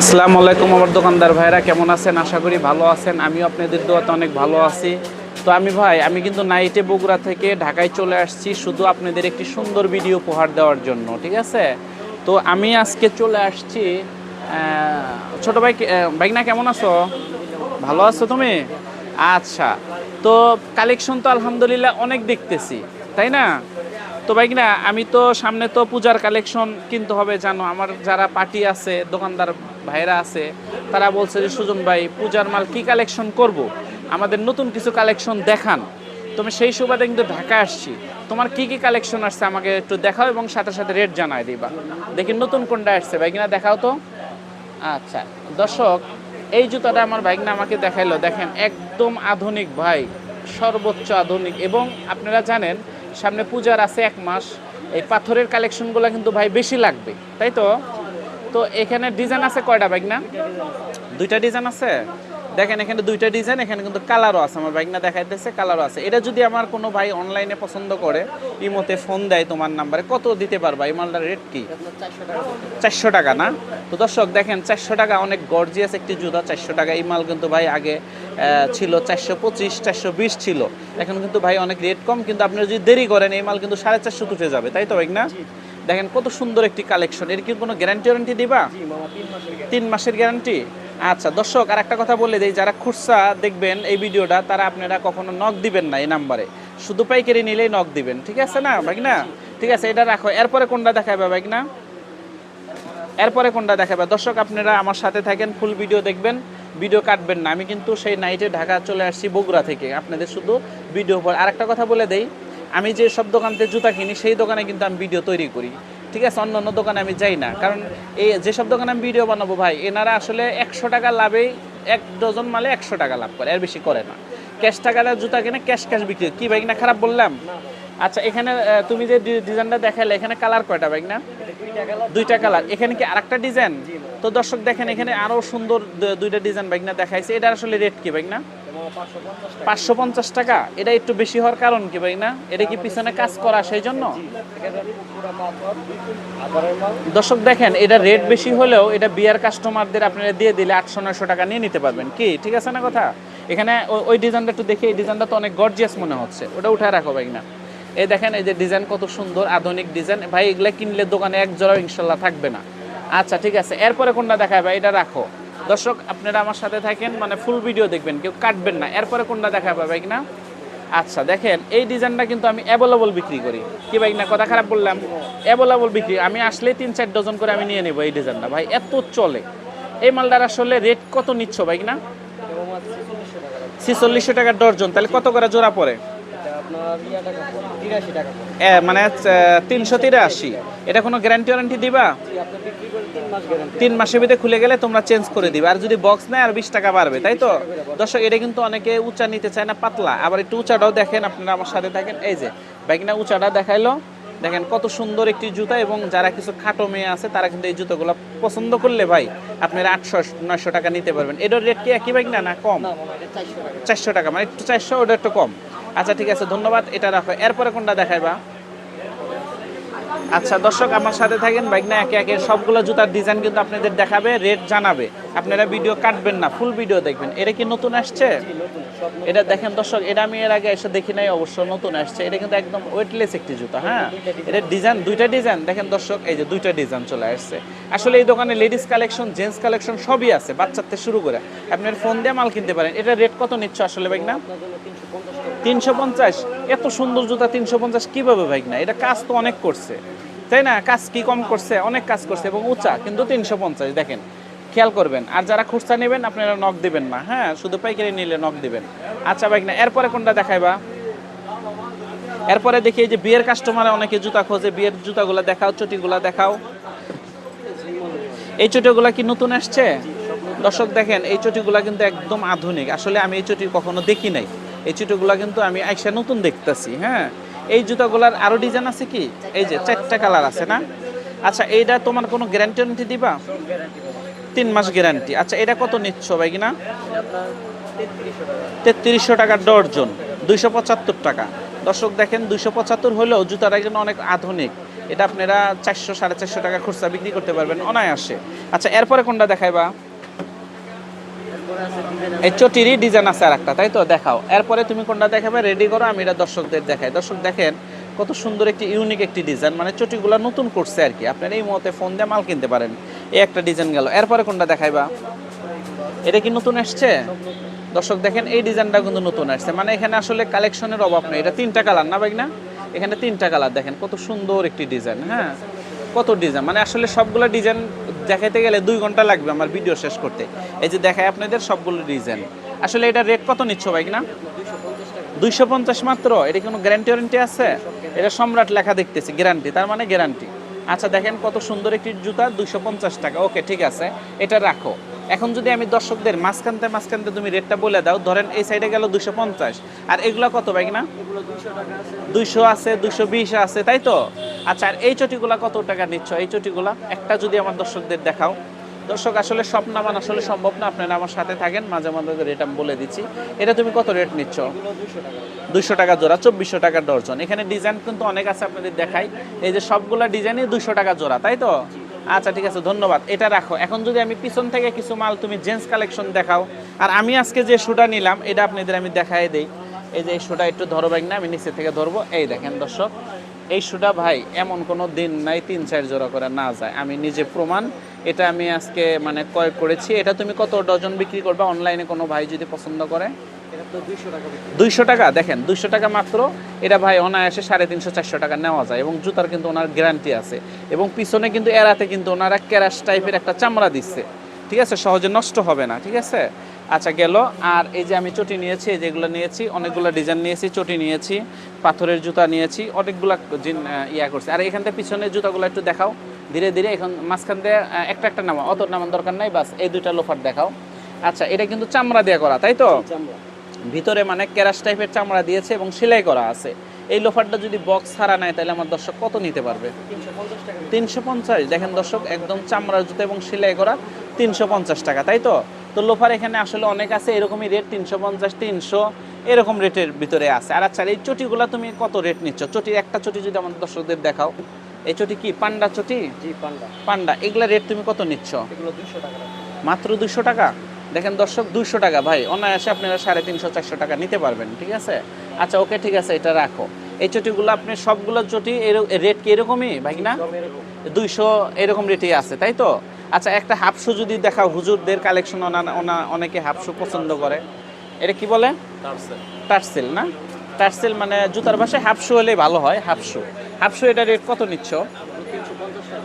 আসসালামু আলাইকুম আমার দোকানদার ভাইরা, কেমন আছেন? আশা করি ভালো আছেন। আমিও আপনাদের দোয়াতে অনেক ভালো আছি। তো আমি ভাই, আমি কিন্তু নাইটে বগুড়া থেকে ঢাকায় চলে আসছি শুধু আপনাদের একটি সুন্দর ভিডিও উপহার দেওয়ার জন্য, ঠিক আছে? তো আমি আজকে চলে আসছি ছোট ভাই ভাই না, কেমন আছো? ভালো আছো তুমি? আচ্ছা তো কালেকশন তো আলহামদুলিল্লাহ অনেক দেখতেছি, তাই না? তো ভাই না আমি তো সামনে তো পূজার কালেকশন কিনতে হবে, জানো, আমার যারা পার্টি আছে, দোকানদার ভাইরা আছে, তারা বলছে যে, সুজন ভাই, পূজার মাল কি কালেকশন করব? আমাদের নতুন কিছু কালেকশন দেখান। তুমি সেই সুবাদে কিন্তু ঢাকা আসছি। তোমার কি কি কালেকশন আসছে আমাকে একটু দেখাও এবং সাথে সাথে রেট জানাই দিবা। দেখি নতুন কোনটা আসছে, ভাই কিনা দেখাও তো। আচ্ছা দর্শক, এই জুতাটা আমার ভাইগনা আমাকে দেখাইলো। দেখেন, একদম আধুনিক ভাই, সর্বোচ্চ আধুনিক। এবং আপনারা জানেন সামনে পূজার আছে এক মাস। এই পাথরের কালেকশনগুলো কিন্তু ভাই বেশি লাগবে, তাই তো? তো এখানে ডিজাইন আছে কয়টা ভাইগনা? দুইটা ডিজাইন আছে? দেখেন এখানে দুইটা ডিজাইন এখানে কিন্তু কালারও আছে আমার বাইক না দেখাইতেছে কালারও আছে। এটা যদি আমার কোনো ভাই অনলাইনে পছন্দ করে ইমোতে ফোন দেয় তোমার নাম্বারে কত দিতে পারবা? এই মালটার রেট কি? চারশো টাকা না? তো দর্শক দেখেন চারশো টাকা অনেক গর্জিয়াস একটি জুতা চারশো টাকা। এই মাল কিন্তু ভাই আগে ছিল চারশো পঁচিশ চারশো বিশ ছিল। এখন কিন্তু ভাই অনেক রেট কম কিন্তু আপনি যদি দেরি করেন এই মাল কিন্তু সাড়ে চারশো উঠে যাবে তাই তো ভাই না দেখেন কত সুন্দর একটি কালেকশন এর কি কোনো গ্যারান্টি ওয়ারেন্টি দিবা? তিন মাসের গ্যারান্টি আচ্ছা দর্শক আর একটা কথা বলে দিই, যারা খুরসা দেখবেন এই ভিডিওটা, তারা আপনারা কখনো নক দিবেন না এই নাম্বারে। শুধু পাইকারি নিলেই নক দিবেন, ঠিক আছে না, ভাই না ঠিক আছে, এটা রাখো। এরপরে কোনটা দেখাবে, ভাই না এরপরে কোনটা দেখাবে? দর্শক, আপনারা আমার সাথে থাকেন, ফুল ভিডিও দেখবেন, ভিডিও কাটবেন না। আমি কিন্তু সেই নাইটে ঢাকা চলে আসছি বগুড়া থেকে। আপনাদের শুধু ভিডিও পর আরেকটা কথা বলে দেই, আমি যে সব দোকান থেকে জুতা কিনি, সেই দোকানে কিন্তু আমি ভিডিও তৈরি করি। ঠিক আছে অন্য অন্য দোকানে আমি যাই না। কারণ এই যেসব দোকানে আমি ভিডিও বানাবো ভাই, এনারা আসলে একশো টাকা লাভেই এক ডজন মালে একশো টাকা লাভ করে, এর বেশি করে না। ক্যাশ টাকাটা জুতা কিনে ক্যাশ ক্যাশ বিক্রি কি ভাই না খারাপ বললাম? আচ্ছা এখানে তুমি যে ডিজাইনটা দেখালে, এখানে কালার কয়টা ভাই না দুইটা কালার। এখানে কি আরেকটা ডিজাইন? তো দর্শক দেখেন, এখানে আরও সুন্দর দুইটা ডিজাইন বাইক না দেখাইছে। এটা আসলে রেট কি বাইক না পাঁচশো পঞ্চাশ টাকা। এটা একটু বেশি হওয়ার কারণ কি ভাই না? এটা কি পিছনে কাজ করা সেই জন্য? দর্শক দেখেন, এটা রেট বেশি হলেও এটা বিয়ার কাস্টমারদের আপনারা দিয়ে দিলে আটশো, নয়শো টাকা নিয়ে নিতে পারবেন। কি? ঠিক আছে না কথা? এখানে ওই ডিজাইনটা একটু দেখে, এই ডিজাইনটা তো অনেক গর্জিয়াস মনে হচ্ছে। ওটা উঠে রাখো ভাই না। এই দেখেন, এই যে ডিজাইন কত সুন্দর, আধুনিক ডিজাইন ভাই, এগুলা কিনলে দোকানে এক জোড়াও ইনশাল্লাহ থাকবে না। আচ্ছা ঠিক আছে। এরপরে কোনটা দেখায় ভাই? এটা রাখো। দর্শক আপনারা আমার সাথে থাকেন মানে ফুল ভিডিও দেখবেন কেউ কাটবেন না। এরপরে কোনটা দেখাবে ভাই না আচ্ছা দেখেন এই ডিজাইনটা কিন্তু আমি অ্যাভেলেবল বিক্রি করি। কি ভাই না কথা খারাপ বললাম? অ্যাভেলেবল বিক্রি আমি আসলে তিন চার ডজন করে আমি নিয়ে নেব এই ডিজাইনটা ভাই এত চলে। এই মালটার আসলে রেট কত নিচ্ছ ভাই না ছিচল্লিশশো টাকা ডর্জন তাহলে কত করে জোড়া পড়ে? মানে তিনশো তিরাশি। এটা কোনো গ্যারান্টি ওয়ারেন্টি দিবা তিন মাসের ভিতরে খুলে গেলে তোমরা চেঞ্জ করে দিবে। আর যদি বক্স নেয় আর বিশ টাকা বাড়বে তাই তো? দর্শক এটা কিন্তু অনেকে উঁচা নিতে চায় না পাতলা। আবার একটু উঁচাটাও দেখেন আপনারা আমার সাথে থাকেন। এই যে বাইকনা উঁচাটা দেখাইলো। দেখেন কত সুন্দর একটি জুতা এবং যারা কিছু খাটো মেয়ে আছে তারা কিন্তু এই জুতোগুলো পছন্দ করলে ভাই আপনারা আটশো নয়শো টাকা নিতে পারবেন। এটার রেট কি একই বাইক না না কম? চারশো টাকা মানে একটু চারশো ওটা একটু কম। আচ্ছা ঠিক আছে ধন্যবাদ এটা রাখো। এরপরে কোনটা দেখাইবা? আচ্ছা দর্শক আমার সাথে থাকেন বাইক না একে একে সবগুলো জুতার ডিজাইন কিন্তু আপনাদের দেখাবে রেট জানাবে। আপনারা ভিডিও কাটবেন না ফুল ভিডিও দেখবেন। এটা কি নতুন আসছে? এটা দেখেন দর্শক, এটা আমি এর আগে এসে দেখি নাই, অবশ্য নতুন আসছে। এটা কিন্তু একদম ওয়েটলেস একটি জুতা হ্যাঁ? এটা ডিজাইন দুইটা ডিজাইন দেখেন দর্শক, এই যে দুইটা ডিজাইন চলে আসছে। আসলে এই দোকানে লেডিস কালেকশন জেন্টস কালেকশন সবই আছে বাচ্চার থেকে শুরু করে। আপনার ফোন দিয়ে মাল কিনতে পারেন। এটা রেট কত নিচ্ছ আসলে বাইক না তিনশো পঞ্চাশ, এত সুন্দর জুতা তিনশো পঞ্চাশ কীভাবে ভাই না এটা কাজ তো অনেক করছে, তাই না? কাজ কি কম করছে? অনেক কাজ করছে এবং উঁচা, কিন্তু তিনশো পঞ্চাশ, দেখেন, খেয়াল করবেন। আর যারা খুচরা নেবেন, আপনারা নক দিবেন না হ্যাঁ? শুধু পাইকারি নিলে নক দিবেন। আচ্ছা ভাই না এরপরে কোনটা দেখাইবা? এরপরে দেখি যে বিয়ের কাস্টমারে অনেকে জুতা খোঁজে, বিয়ের জুতাগুলো দেখাও, চটিগুলা দেখাও। এই চটিগুলা কি নতুন আসছে? দর্শক দেখেন, এই চটিগুলা কিন্তু একদম আধুনিক। আসলে আমি এই চটি কখনো দেখি নাই। এই চটিগুলা কিন্তু আমি আইসা নতুন দেখতেছি হ্যাঁ? এই জুতাগুলার আরও ডিজাইন আছে কি? এই যে চারটা কালার আছে না? আচ্ছা এইটা তোমার কোনো গ্যারান্টি দিবা? তিন মাস গ্যারান্টি আচ্ছা এটা কত নিচ্ছ ভাই কিনা তেত্রিশশো টাকা ডর্জন, দুইশো পঁচাত্তর টাকা। দর্শক দেখেন, দুইশো পঁচাত্তর হলেও জুতাটা কিন্তু অনেক আধুনিক। এটা আপনারা চারশো, সাড়ে চারশো টাকা খুচরা বিক্রি করতে পারবেন, অনায়াসে। আচ্ছা এরপরে কোনটা দেখাইবা? এই চটিরই ডিজাইন আছে আর একটা তাই তো? দেখাও। এরপরে তুমি কোনটা দেখাবে? রেডি করো, আমি এটা দর্শকদের দেখাই। দর্শক দেখেন, কত সুন্দর একটি ইউনিক একটি ডিজাইন মানে চটিগুলো নতুন করছে আর কি। আপনারা এই মুহূর্তে ফোন দিয়ে মাল কিনতে পারেন। এই একটা ডিজাইন গেল। এরপরে কোনটা দেখাইবা? এটা কি নতুন আসছে দর্শক দেখেন, এই ডিজাইনটা কিন্তু নতুন আসছে মানে এখানে আসলে কালেকশনের অভাব নেই। এটা তিনটা কালার না ভাই না এখানে তিনটা কালার দেখেন। কত সুন্দর একটি ডিজাইন হ্যাঁ? কত ডিজাইন মানে আসলে সবগুলো ডিজাইন দেখাইতে গেলে দুই ঘণ্টা লাগবে আমার ভিডিও শেষ করতে। এই যে দেখায় আপনাদের সবগুলো ডিজাইন আসলে এটা রেট কত নিচ্ছ ভাই না দুইশো পঞ্চাশ মাত্র? এটা কোনো গ্যারান্টি ওয়ারেন্টি আছে? এটা সম্রাট লেখা দেখতেছি গ্যারান্টি তার মানে গ্যারান্টি আচ্ছা দেখেন কত সুন্দর একটি জুতা, দুইশো পঞ্চাশ টাকা। ওকে ঠিক আছে। এটা রাখো। এখন যদি আমি দর্শকদের মাঝখানতে মাঝখানতে তুমি রেটটা বলে দাও, ধরেন এই সাইডে গেল দুশো পঞ্চাশ। আর এগুলো কত ভাই না দুইশো আছে, দুইশো বিশ আছে, তাই তো? আচ্ছা আর এই চটিগুলা কত টাকা নিচ্ছ? এই চটিগুলা একটা যদি আমার দর্শকদের দেখাও। দর্শক, আসলে সব নামান আসলে সম্ভব না, আপনারা আমার সাথে থাকেন, মাঝে মাঝে রেট আমি বলে দিচ্ছি। এটা তুমি কত রেট নিচ্ছ? দুইশো টাকা জোড়া, চব্বিশশো টাকা ডর্জন এখানে ডিজাইন কিন্তু অনেক আছে, আপনাদের দেখাই। এই যে সবগুলা ডিজাইনই দুইশো টাকা জোড়া, তাই তো? আচ্ছা ঠিক আছে, ধন্যবাদ। এটা রাখো। এখন যদি আমি পিছন থেকে কিছু মাল তুমি জেন্টস কালেকশন দেখাও, আর আমি আজকে যে শুটা নিলাম, এটা আপনাদের আমি দেখাই দেই। এই যে এই শুটা একটু ধরো না, আমি নিচে থেকে ধরবো। এই দেখেন দর্শক, এই শুটা ভাই এমন কোনো দিন নাই, তিন, চার জোড়া করে না যায়। আমি নিজে প্রমাণ, এটা আমি আজকে মানে ক্রয় করেছি। এটা তুমি কত ডজন বিক্রি করবে? অনলাইনে কোনো ভাই যদি পছন্দ করে? দুইশো টাকা দেখেন দুইশো টাকা মাত্র। এটা ভাই অনায়াসে সাড়ে তিনশো চারশো টাকা নেওয়া যায় এবং জুতার কিন্তু ওনার গ্যারান্টি আছে। এবং পিছনে কিন্তু এরাতে কিন্তু ওনারা ক্যারাস টাইপের একটা চামড়া দিচ্ছে। ঠিক আছে? সহজে নষ্ট হবে না ঠিক আছে? আচ্ছা গেল। আর এই যে আমি চটি নিয়েছি এই যেগুলো নিয়েছি অনেকগুলো ডিজাইন নিয়েছি চটি নিয়েছি পাথরের জুতা নিয়েছি অনেকগুলো জিন- ইয়া করছে। আর এখান থেকে পিছনের জুতাগুলো একটু দেখাও। ধীরে ধীরে এখন মাঝখান দিয়ে একটা একটা নামা অত নামান দরকার নাই বাস এই দুইটা লোফার দেখাও। আচ্ছা এটা কিন্তু চামড়া দিয়ে করা তাই তো? ভিতরে মানে ক্যারাস টাইপের চামড়া দিয়েছে এবং সেলাই করা আছে। এই লোফারটা যদি বক্স ছাড়া নেয় তাহলে আমার দর্শক কত নিতে পারবে? তিনশো পঞ্চাশ দেখেন দর্শক একদম চামড়ার জুতো এবং সেলাই করা তিনশো পঞ্চাশ টাকা তাই তো? তো লোফার এখানে আসলে অনেক আছে এরকমই রেট তিনশো পঞ্চাশ তিনশো এরকম রেটের ভিতরে আছে। আর আচ্ছা এই চটিগুলা তুমি কত রেট নিচ্ছ? চটির একটা চটি যদি আমাদের দর্শকদের দেখাও। এই চটি কি পান্ডা চটি? জি পান্ডা। পান্ডা এগুলা রেট তুমি কত নিচ্ছ? এগুলো দুশো টাকা। মাত্র দুশো টাকা? দেখেন দর্শক দুইশো টাকা। ভাই অনায়াসে আপনারা সাড়ে তিনশো চারশো টাকা নিতে পারবেন ঠিক আছে? আচ্ছা ওকে ঠিক আছে এটা রাখো। এই চটিগুলো আপনি সবগুলো চটি রেট কি এরকমই ভাই না? দুইশো এরকম রেটেই আছে তাই তো? আচ্ছা একটা হাফশু যদি দেখা হুজুরদের কালেকশন ওনা অনেকে হাফশু পছন্দ করে। এটা কি বলে? টার্সেল টার্সেল না? টার্সেল মানে জুতার ভাষায় হাফশু হলে ভালো হয় হাফশু। হাফশু এটা রেট কত নিচ্ছ?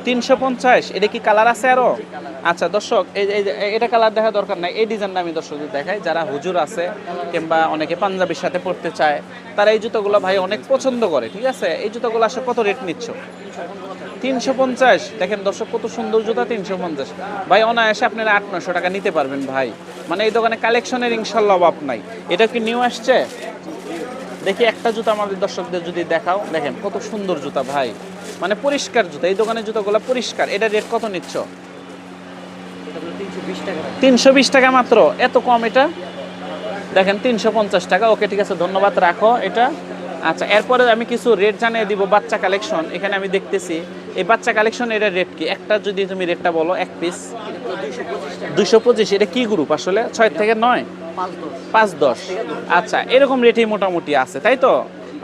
তিনশো পঞ্চাশ, এটা কি কালার আছে আরও? আচ্ছা দর্শক, এই এটা কালার দেখা দরকার নাই। এই ডিজাইনটা আমি দর্শকদের দেখাই। যারা হুজুর আছে কিংবা অনেকে পাঞ্জাবির সাথে পড়তে চায়, তারা এই জুতোগুলো ভাই অনেক পছন্দ করে, ঠিক আছে? এই জুতোগুলো আসলে কত রেট নিচ্ছ? তিনশো পঞ্চাশ। দেখেন দর্শক, কত সুন্দর জুতা, তিনশো পঞ্চাশ। ভাই, অনায়াসে আপনারা আট নশো টাকা নিতে পারবেন ভাই। মানে এই দোকানে কালেকশনের ইনশাল্লাহ অভাব নাই। এটা কি নিউ আসছে? দেখি একটা জুতা আমাদের দর্শকদের যদি দেখাও। দেখেন কত সুন্দর জুতা ভাই। মানে পরিষ্কার জুতো, এই দোকানের জুতাগুলো পরিষ্কার। এটা রেট কত নিচ্ছ? তিনশো বিশ টাকা মাত্র। এত কম এটা? দেখেন, তিনশো পঞ্চাশ টাকা। ওকে, ঠিক আছে, ধন্যবাদ, রাখো এটা। আচ্ছা এরপরে আমি কিছু রেট জানিয়ে দিব বাচ্চা কালেকশন এখানে আমি দেখতেছি, এই বাচ্চা কালেকশন এটা রেট কি? একটা যদি তুমি রেটটা বলো, এক পিস দুশো পঁচিশ। এটা কি গ্রুপ আসলে? ছয় থেকে নয়? পাঁচ দশ। আচ্ছা এরকম রেটেই মোটামুটি আছে, তাই তো?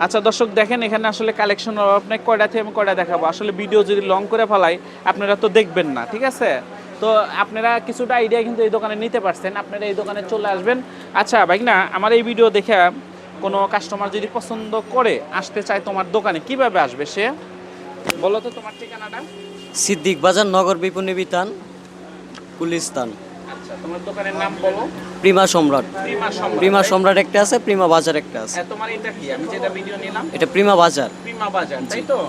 আচ্ছা দর্শক, দেখেন এখানে আসলে কালেকশন আপনাকে কয়টা থেকে আমি কয়টা দেখাবো? আসলে ভিডিও যদি লং করে ফেলাই, আপনারা তো দেখবেন না, ঠিক আছে? তো আপনারা কিছুটা আইডিয়া কিন্তু এই দোকানে নিতে পারছেন। আপনারা এই দোকানে চলে আসবেন। আচ্ছা ভাই না, আমার এই ভিডিও দেখে কোনো কাস্টমার যদি পছন্দ করে আসতে চায় তোমার দোকানে, কীভাবে আসবে সে? বলো তো তোমার ঠিকানাটা। সিদ্দিক বাজার নগর বিপণী বিতান আচ্ছা তোমার দোকানের নাম বলো। Prima Samrat. Prima Samrat, Prima Samrat একটা আছে প্রিমা বাজার একটা আছে। হ্যাঁ, তোমার এটা কি? আমি যেটা ভিডিও নিলাম। এটা প্রিমা বাজার। প্রিমা বাজার তাই তো?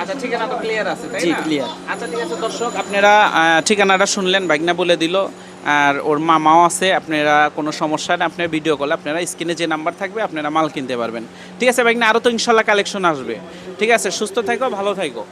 আচ্ছা ঠিকানা তো ক্লিয়ার আছে তাই জি, না? clear। আচ্ছা ঠিক আছে দর্শক আপনারা ঠিকানাটা শুনলেন বাগনা বলে দিল। আর ওর মামাও আছে আপনারা কোনো সমস্যা নেই আপনার ভিডিও কল আপনারা স্ক্রিনে যে নাম্বার থাকবে আপনারা মাল কিনতে পারবেন। ঠিক আছে বাগনা আরও তো ইনশাল্লাহ কালেকশন আসবে। ঠিক আছে সুস্থ থাকো ভালো থাকো।